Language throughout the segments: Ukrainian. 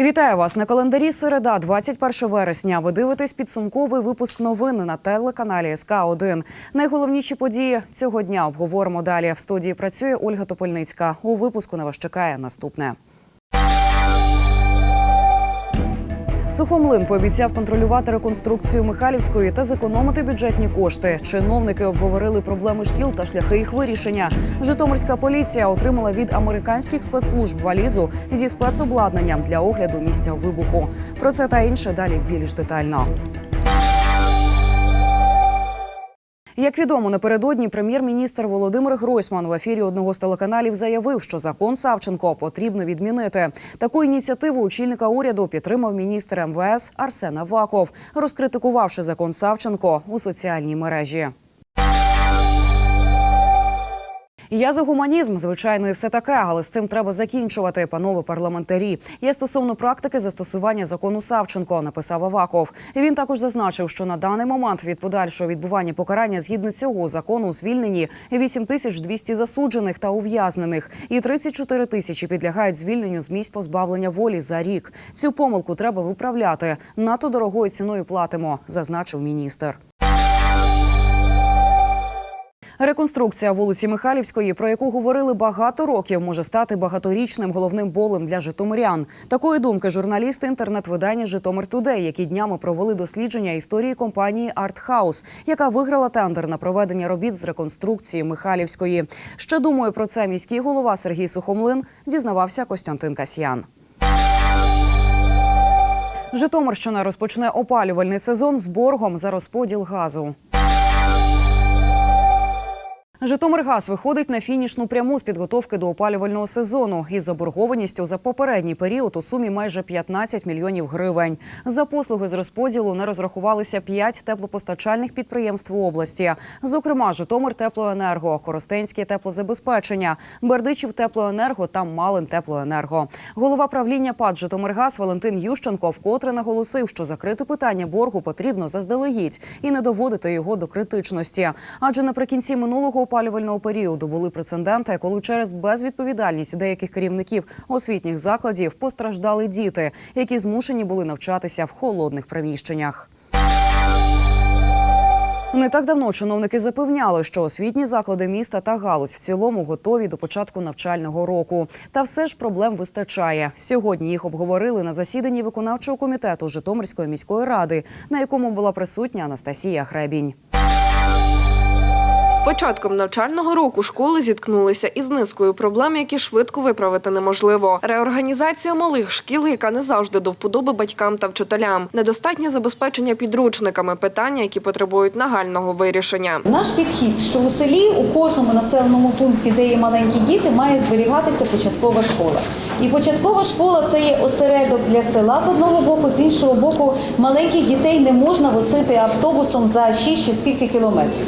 Вітаю вас на календарі. Середа, 21 вересня. Ви дивитесь підсумковий випуск новин на телеканалі СК 1 Найголовніші події цього дня обговоримо далі. В студії працює Ольга Топольницька. У випуску на вас чекає наступне. Сухомлин пообіцяв контролювати реконструкцію Михайлівської та зекономити бюджетні кошти. Чиновники обговорили проблеми шкіл та шляхи їх вирішення. Житомирська поліція отримала від американських спецслужб валізу зі спецобладнанням для огляду місця вибуху. Про це та інше далі більш детально. Як відомо, напередодні прем'єр-міністр Володимир Гройсман в ефірі одного з телеканалів заявив, що закон Савченко потрібно відмінити. Таку ініціативу очільника уряду підтримав міністр МВС Арсен Аваков, розкритикувавши закон Савченко у соціальній мережі. Я за гуманізм, звичайно, і все таке, але з цим треба закінчувати, панове парламентарі. Є стосовно практики застосування закону Савченко, написав Аваков. Він також зазначив, що на даний момент від подальшого відбування покарання згідно цього закону звільнені 8200 засуджених та ув'язнених, і 34 тисячі підлягають звільненню з місць позбавлення волі за рік. Цю помилку треба виправляти. Надто дорогою ціною платимо, зазначив міністр. Реконструкція вулиці Михайлівської, про яку говорили багато років, може стати багаторічним головним болем для житомирян. Такої думки журналісти інтернет-видання Житомир Тудей, які днями провели дослідження історії компанії Артхаус, яка виграла тендер на проведення робіт з реконструкції Михайлівської. Ще думаю про це міський голова Сергій Сухомлин дізнавався Костянтин Касьян. Житомирщина розпочне опалювальний сезон з боргом за розподіл газу. Житомиргаз виходить на фінішну пряму з підготовки до опалювального сезону із заборгованістю за попередній період у сумі майже 15 мільйонів гривень. За послуги з розподілу не розрахувалися 5 теплопостачальних підприємств у області. Зокрема, Житомир теплоенерго, Коростенське теплозабезпечення, Бердичів теплоенерго та Малин теплоенерго. Голова правління ПАД Житомиргаз Валентин Ющенко вкотре наголосив, що закрити питання боргу потрібно заздалегідь і не доводити його до критичності. Адже наприкінці минулого опалювального періоду були прецеденти, коли через безвідповідальність деяких керівників освітніх закладів постраждали діти, які змушені були навчатися в холодних приміщеннях. Не так давно чиновники запевняли, що освітні заклади міста та галузь в цілому готові до початку навчального року. Та все ж проблем вистачає. Сьогодні їх обговорили на засіданні виконавчого комітету Житомирської міської ради, на якому була присутня Анастасія Хребінь. Початком навчального року школи зіткнулися із низкою проблем, які швидко виправити неможливо. Реорганізація малих шкіл, яка не завжди до вподоби батькам та вчителям, недостатнє забезпечення підручниками, питання, які потребують нагального вирішення. Наш підхід, що у селі у кожному населеному пункті, де є маленькі діти, має зберігатися початкова школа. І початкова школа це є осередок для села з одного боку, з іншого боку, маленьких дітей не можна возити автобусом за 6 чи скільки кілометрів.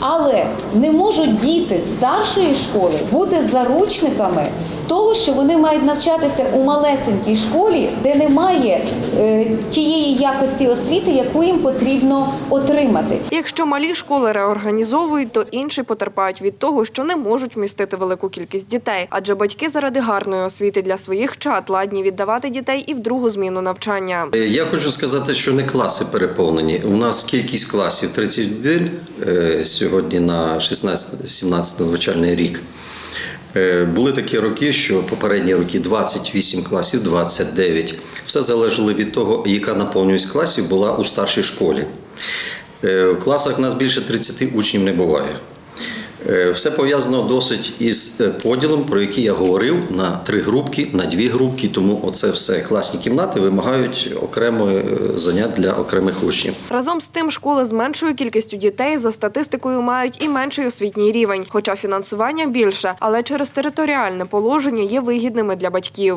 Але не можуть діти старшої школи бути заручниками того, що вони мають навчатися у малесенькій школі, де немає е, тієї якості освіти, яку їм потрібно отримати. Якщо малі школи реорганізовують, то інші потерпають від того, що не можуть вмістити велику кількість дітей, адже батьки заради гарної освіти для своїх чад ладні віддавати дітей і в другу зміну навчання. Е, Я хочу сказати, що не класи переповнені. У нас кількість класів 31 е, сьогодні на 16-17 навчальний рік. Е, Були такі роки, що попередні роки 28 класів, 29. Все залежало від того, яка наповнюваність класів була у старшій школі. Е, В класах нас більше 30 учнів не буває. Е, Все пов'язано досить із е, поділом, про який я говорив, на три групки, на дві групки. Тому оце все класні кімнати вимагають окремої е, занять для окремих учнів. Разом з тим, школи з меншою кількістю дітей за статистикою мають і менший освітній рівень, хоча фінансування більше, але через територіальне положення є вигідними для батьків.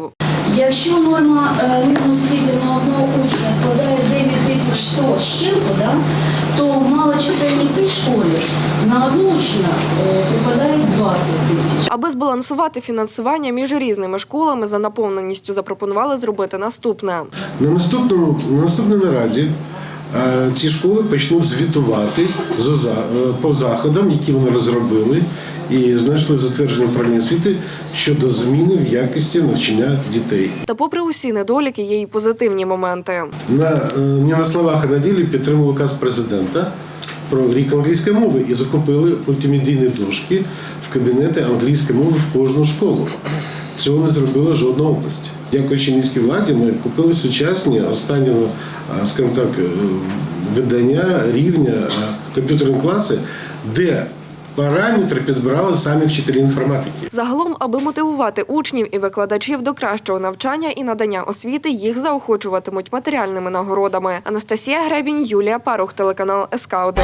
Якщо норма е, освіти на одного учня складає 9100 з чим-то, да, то в малочисельній школі на одного учня е, припадає 20 тисяч. Аби збалансувати фінансування між різними школами за наповненістю, запропонували зробити наступне. На наступному на наступній нараді е, ці школи почнуть звітувати е, по заходам, які вони розробили, і знайшли затвердження управління освіти щодо зміни в якості навчання дітей. Та попри усі недоліки, є й позитивні моменти. На не на словах, а на ділі підтримали указ президента про рік англійської мови і закупили мультимедійні дошки в кабінети англійської мови в кожну школу. Цього не зробила жодна область. Дякуючи міській владі, ми купили сучасні останнього, скажімо так, е, видання рівня е, комп'ютерні класи, де параметри підбирали самі вчителі інформатики. Загалом, аби мотивувати учнів і викладачів до кращого навчання і надання освіти, їх заохочуватимуть матеріальними нагородами. Анастасія Гребінь, Юлія Парух, телеканал СК 1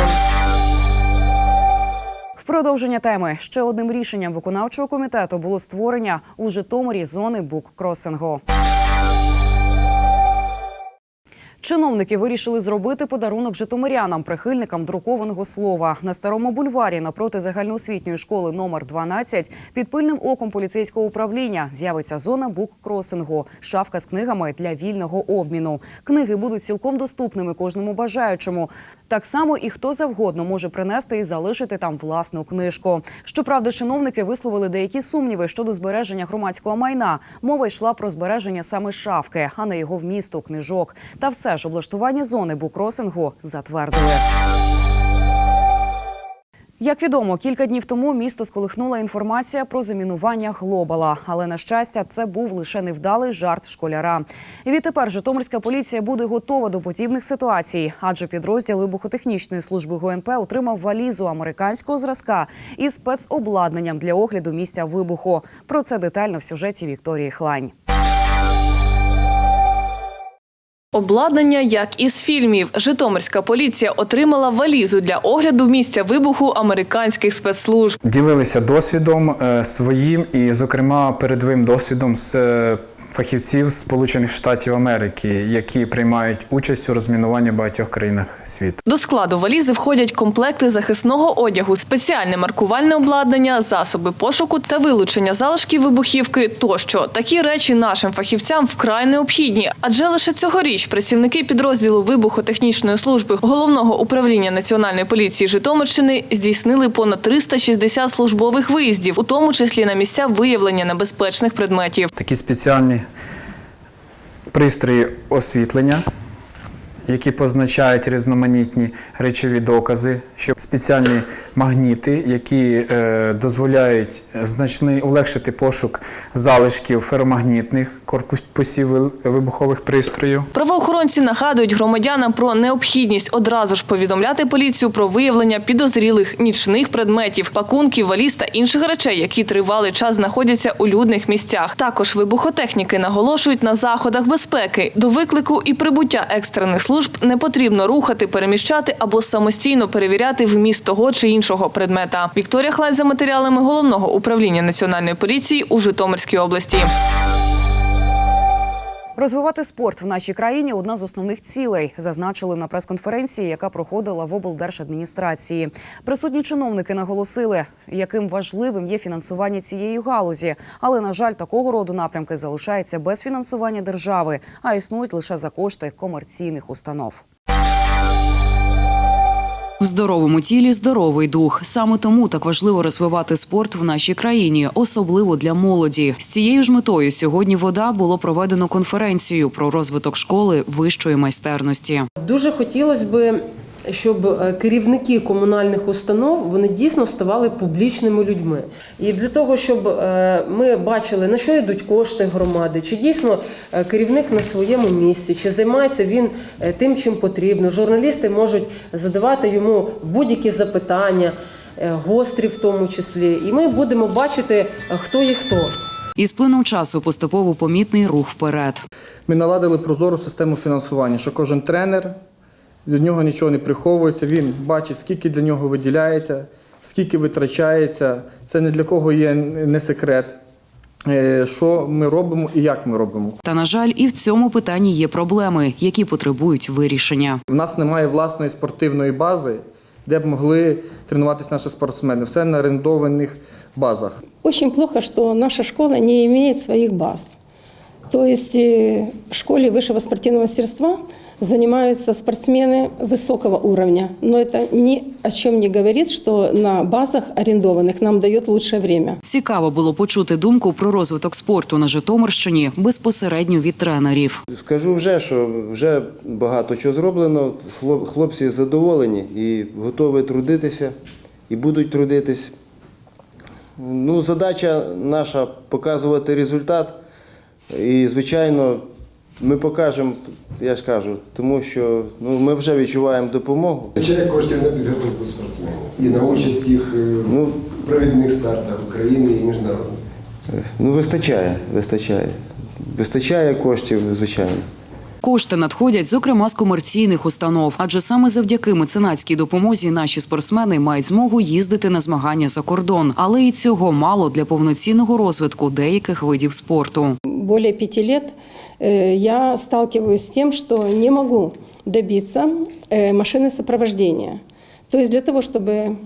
продовження теми ще одним рішенням виконавчого комітету було створення у Житомирі зони буккросингу. Чиновники вирішили зробити подарунок житомирянам, прихильникам друкованого слова. На старому бульварі напроти загальноосвітньої школи номер 12 під пильним оком поліцейського управління з'явиться зона буккросингу, шафка з книгами для вільного обміну. Книги будуть цілком доступними кожному бажаючому. Так само і хто завгодно може принести і залишити там власну книжку. Щоправда, чиновники висловили деякі сумніви щодо збереження громадського майна. Мова йшла про збереження саме шафки, а не його вмісту книжок. Та все ж облаштування зони букросингу затвердили. Як відомо, кілька днів тому місто сколихнула інформація про замінування глобала. Але на щастя, це був лише невдалий жарт школяра. І відтепер Житомирська поліція буде готова до подібних ситуацій, адже підрозділ вибухотехнічної служби ГУНП отримав валізу американського зразка із спецобладнанням для огляду місця вибуху. Про це детально в сюжеті Вікторії Хлань. Обладнання, як із фільмів, Житомирська поліція отримала валізу для огляду місця вибуху американських спецслужб. ділилися досвідом е, своїм і, зокрема, передовим досвідом з е, фахівців Сполучених Штатів Америки, які приймають участь у розмінуванні в багатьох країнах світу. До складу валізи входять комплекти захисного одягу, спеціальне маркувальне обладнання, засоби пошуку та вилучення залишків вибухівки. Тощо такі речі нашим фахівцям вкрай необхідні, адже лише цьогоріч працівники підрозділу вибухотехнічної служби головного управління національної поліції Житомирщини здійснили понад 360 службових виїздів, у тому числі на місця виявлення небезпечних предметів. Такі спеціальні пристрої освітлення, які позначають різноманітні речові докази, що спеціальні магніти, які е, дозволяють значний улегшити пошук залишків феромагнітних корпусів вибухових пристроїв. Правоохоронці нагадують громадянам про необхідність одразу ж повідомляти поліцію про виявлення підозрілих нічних предметів, пакунків, валіз та інших речей, які тривалий час знаходяться у людних місцях. Також вибухотехніки наголошують на заходах безпеки. До виклику і прибуття екстрених служб не потрібно рухати, переміщати або самостійно перевіряти вміст того чи іншого предмета. Вікторія Хлань за матеріалами головного управління національної поліції у Житомирській області. Розвивати спорт в нашій країні одна з основних цілей, зазначили на прес-конференції, яка проходила в облдержадміністрації. Присутні чиновники наголосили, яким важливим є фінансування цієї галузі. Але на жаль, такого роду напрямки залишаються без фінансування держави, а існують лише за кошти комерційних установ. В здоровому тілі здоровий дух. Саме тому так важливо розвивати спорт в нашій країні, особливо для молоді. З цією ж метою сьогодні вода було проведено конференцію про розвиток школи вищої майстерності. Дуже хотілося б, щоб е, керівники комунальних установ вони дійсно ставали публічними людьми. І для того, щоб е, ми бачили, на що йдуть кошти громади, чи дійсно е, керівник на своєму місці, чи займається він тим, чим потрібно. Журналісти можуть задавати йому будь-які запитання, гострі в тому числі. І ми будемо бачити, хто є хто. Із плином часу поступово помітний рух вперед. Ми наладили прозору систему фінансування, що кожен тренер від нього нічого не приховується. Він бачить, скільки для нього виділяється, скільки витрачається. Це не для кого є не секрет. е, Що ми робимо і як ми робимо. Та на жаль, і в цьому питанні є проблеми, які потребують вирішення. У нас немає власної спортивної бази, де б могли тренуватися наші спортсмени. Все на орендованих базах. Очень плохо, что наша школа не имеет своих баз. То есть э, в школе высшего спортивного мастерства занимаются спортсмены высокого уровня. Но это ни о чем не говорит, что на базах арендованных нам дает лучшее время. Цікаво було почути думку про розвиток спорту на Житомирщині безпосередньо від тренерів. Скажу вже, що вже багато чого зроблено. Хлоп- Хлопці задоволені і готові трудитися, і будуть трудитись. Ну, задача наша показувати результат. І, звичайно, ми покажемо, я ж кажу, тому що ну, ми вже відчуваємо допомогу. Вистачає коштів на підготовку спортсменів і на участь їх е, Ну, в провідних стартах України і міжнародних. ну вистачає, вистачає. Вистачає коштів, звичайно. Кошти надходять, зокрема, з комерційних установ, адже саме завдяки меценатській допомозі наші спортсмени мають змогу їздити на змагання за кордон. Але і цього мало для повноцінного розвитку деяких видів спорту. Более пяти лет э, я сталкиваюсь с тем, что не могу добиться э, машины сопровождения. То есть для того, чтобы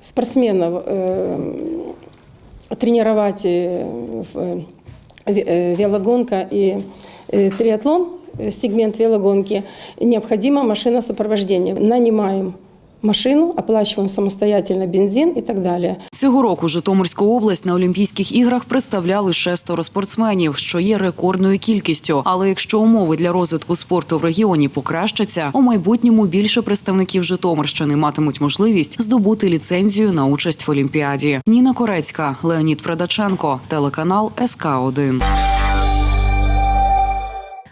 спортсменов э, тренировать э, в, э, ве- э, велогонка и э, триатлон, э, сегмент велогонки, необходима машина сопровождения. Нанимаем машину, оплачиваем самостоятельно бензин и так далее. Цього року Житомирську область на Олімпійських іграх представляли шестеро спортсменів, що є рекордною кількістю. Але якщо умови для розвитку спорту в регіоні покращаться, у майбутньому більше представників Житомирщини матимуть можливість здобути ліцензію на участь в Олімпіаді. Ніна Корецька, Леонід Предаченко, телеканал СК 1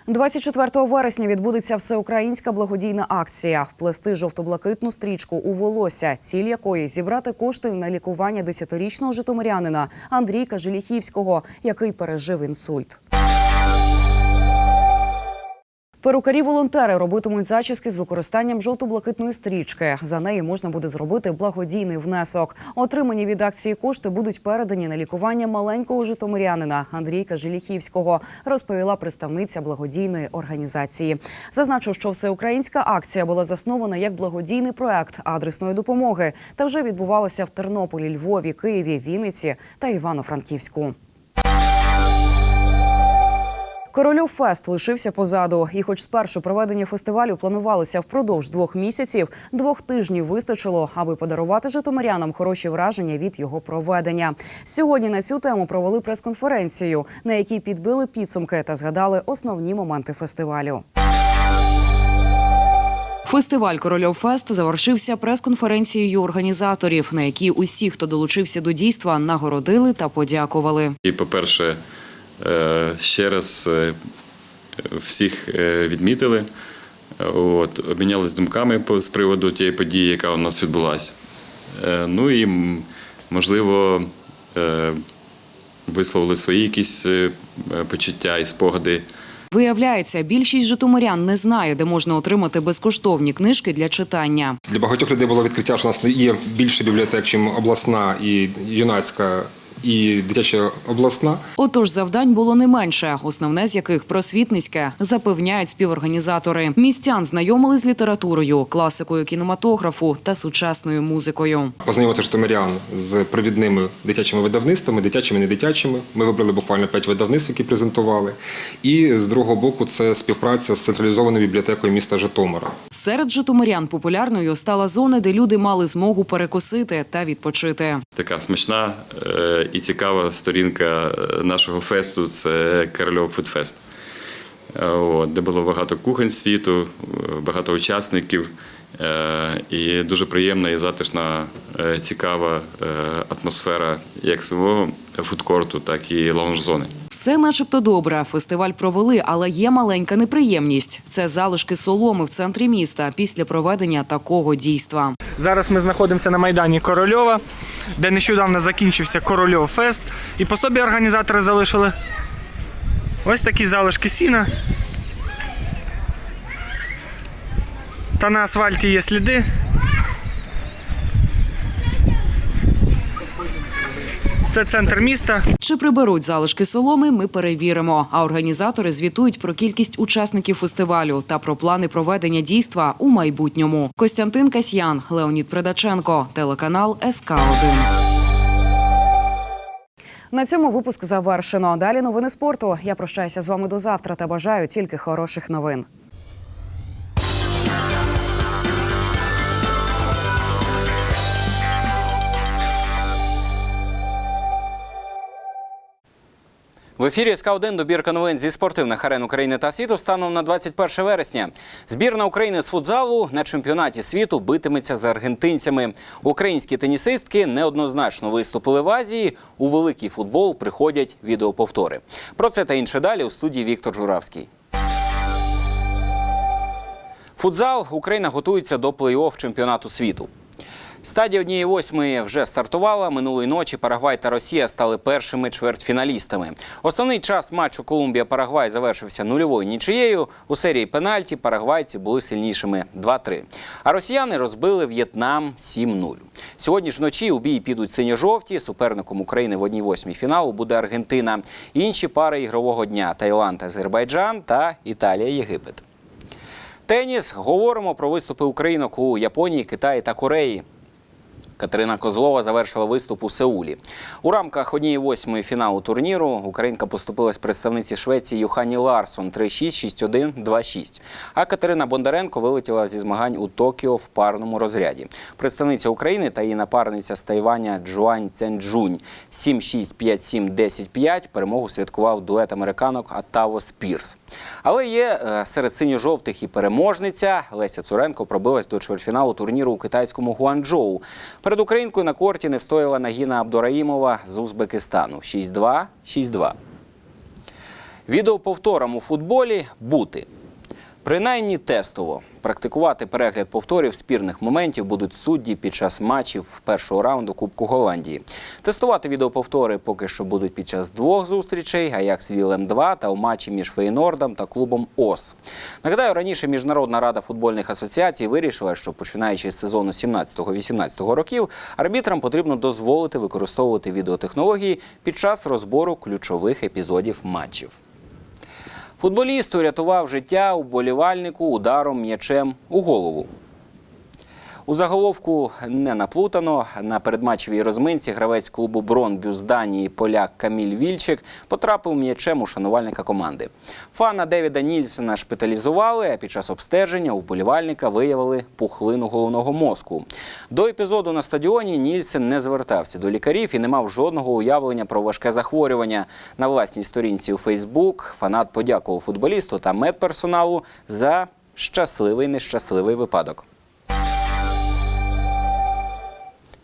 24 вересня відбудеться всеукраїнська благодійна акція вплести жовто-блакитну стрічку у волосся, ціль якої зібрати кошти на лікування десятирічного житомирянина Андрійка Желіхівського, який пережив інсульт. Перукарі-волонтери робитимуть зачіски з використанням жовто-блакитної стрічки. За неї можна буде зробити благодійний внесок. Отримані від акції кошти будуть передані на лікування маленького житомирянина Андрійка Желіхівського, розповіла представниця благодійної організації. Зазначу, що всеукраїнська акція була заснована як благодійний проект адресної допомоги та вже відбувалася в Тернополі, Львові, Києві, Вінниці та Івано-Франківську. Корольов Фест лишився позаду, і, хоч спершу проведення фестивалю планувалося впродовж двох місяців, двох тижнів вистачило, аби подарувати житомирянам хороші враження від його проведення. Сьогодні на цю тему провели прес-конференцію, на якій підбили підсумки та згадали основні моменти фестивалю. Фестиваль Корольов Фест завершився прес-конференцією організаторів, на якій усі, хто долучився до дійства, нагородили та подякували. І, по-перше, е, ще раз е, всіх е, відмітили, от, обмінялись думками з приводу тієї події, яка у нас відбулася. Е, Ну і, можливо, е, висловили свої якісь е, почуття і спогади. Виявляється, більшість житомирян не знає, де можна отримати безкоштовні книжки для читання. Для багатьох людей було відкриття, що у нас є більше бібліотек, чим обласна і юнацька, і дитяча обласна. Отож, завдань було не менше, основне з яких просвітницьке запевняють співорганізатори. Містян знайомили з літературою, класикою кінематографу та сучасною музикою. Познайомити житомирян з провідними дитячими видавництвами, дитячими і недитячими. Ми вибрали буквально п'ять видавництв, які презентували. І з другого боку, це співпраця з централізованою бібліотекою міста Житомира. Серед житомирян популярною стала зона, де люди мали змогу перекусити та відпочити. Така смачна е, і цікава сторінка е, нашого фесту це Корольов Фудфест. Е, де було багато кухонь світу, е, багато учасників. Е, І дуже приємна і затишна, е, цікава е, атмосфера як самого фудкорту, так і лаунж-зони. Все начебто добре. Фестиваль провели, але є маленька неприємність. Це залишки соломи в центрі міста після проведення такого дійства. Зараз ми знаходимося на майдані Корольова, де нещодавно закінчився Корольов Фест. І по собі організатори залишили ось такі залишки сіна. Та на асфальті є сліди. Це центр міста. Чи приберуть залишки соломи, ми перевіримо. А організатори звітують про кількість учасників фестивалю та про плани проведення дійства у майбутньому. Костянтин Касьян, Леонід Предаченко, телеканал СК 1 На цьому випуск завершено. Далі новини спорту. Я прощаюся з вами до завтра та бажаю тільки хороших новин. В ефірі СК 1 добірка новин зі спортивних арен України та світу станом на 21 вересня. Збірна України з футзалу на чемпіонаті світу битиметься з аргентинцями. Українські тенісистки неоднозначно виступили в Азії. У великий футбол приходять відеоповтори. Про це та інше далі у студії Віктор Журавський. Футзал Україна готується до плей-офф чемпіонату світу. Стадія однієї восьмої вже стартувала. Минулої ночі Парагвай та Росія стали першими чвертьфіналістами. Основний час матчу Колумбія-Парагвай завершився нульовою нічиєю. У серії пенальті парагвайці були сильнішими 2-3. А росіяни розбили В'єтнам 7-0. Сьогодні ж вночі у бій підуть синьо-жовті. Суперником України в одній восьмій фіналу буде Аргентина. Інші пари ігрового дня Таїланд, Азербайджан та Італія-Єгипет. Теніс говоримо про виступи українок у Японії, Китаї та Кореї. Катерина Козлова завершила виступ у Сеулі. У рамках однієї восьмої фіналу турніру Українка поступилась представниці Швеції Юхані Ларсон 3-6, 6-1, 2-6. А Катерина Бондаренко вилетіла зі змагань у Токіо в парному розряді. Представниця України та її напарниця з Тайваня Джуань Ценджунь 7-6, 5-7, 10-5 перемогу святкував дует американок Атаво Спірс. Але є е, серед синьо-жовтих і переможниця Леся Цуренко пробилась до чвертьфіналу турніру у китайському Гуанчжоу. Перед українкою на корті не встояла Нагіна Абдураїмова з Узбекистану 6-2, 6-2. Відеоповторам у футболі бути. Принаймні тестово практикувати перегляд повторів спірних моментів будуть судді під час матчів першого раунду Кубку Голландії. Тестувати відеоповтори поки що будуть під час двох зустрічей: Аякс Вілем 2 та у матчі між Фейнордом та клубом ОС. Нагадаю, раніше Міжнародна рада футбольних асоціацій вирішила, що починаючи з сезону 17-18 років, арбітрам потрібно дозволити використовувати відеотехнології під час розбору ключових епізодів матчів. Футболіст урятував життя уболівальнику ударом м'ячем у голову. У заголовку не наплутано. На передматчевій розминці гравець клубу Бронбю з Данії поляк Каміль Вільчик потрапив м'ячем у шанувальника команди. Фана Девіда Нільсена шпиталізували, а під час обстеження у вболівальника виявили пухлину головного мозку. До епізоду на стадіоні Нільсен не звертався до лікарів і не мав жодного уявлення про важке захворювання. На власній сторінці у Фейсбук фанат подякував футболісту та медперсоналу за щасливий нещасливий випадок.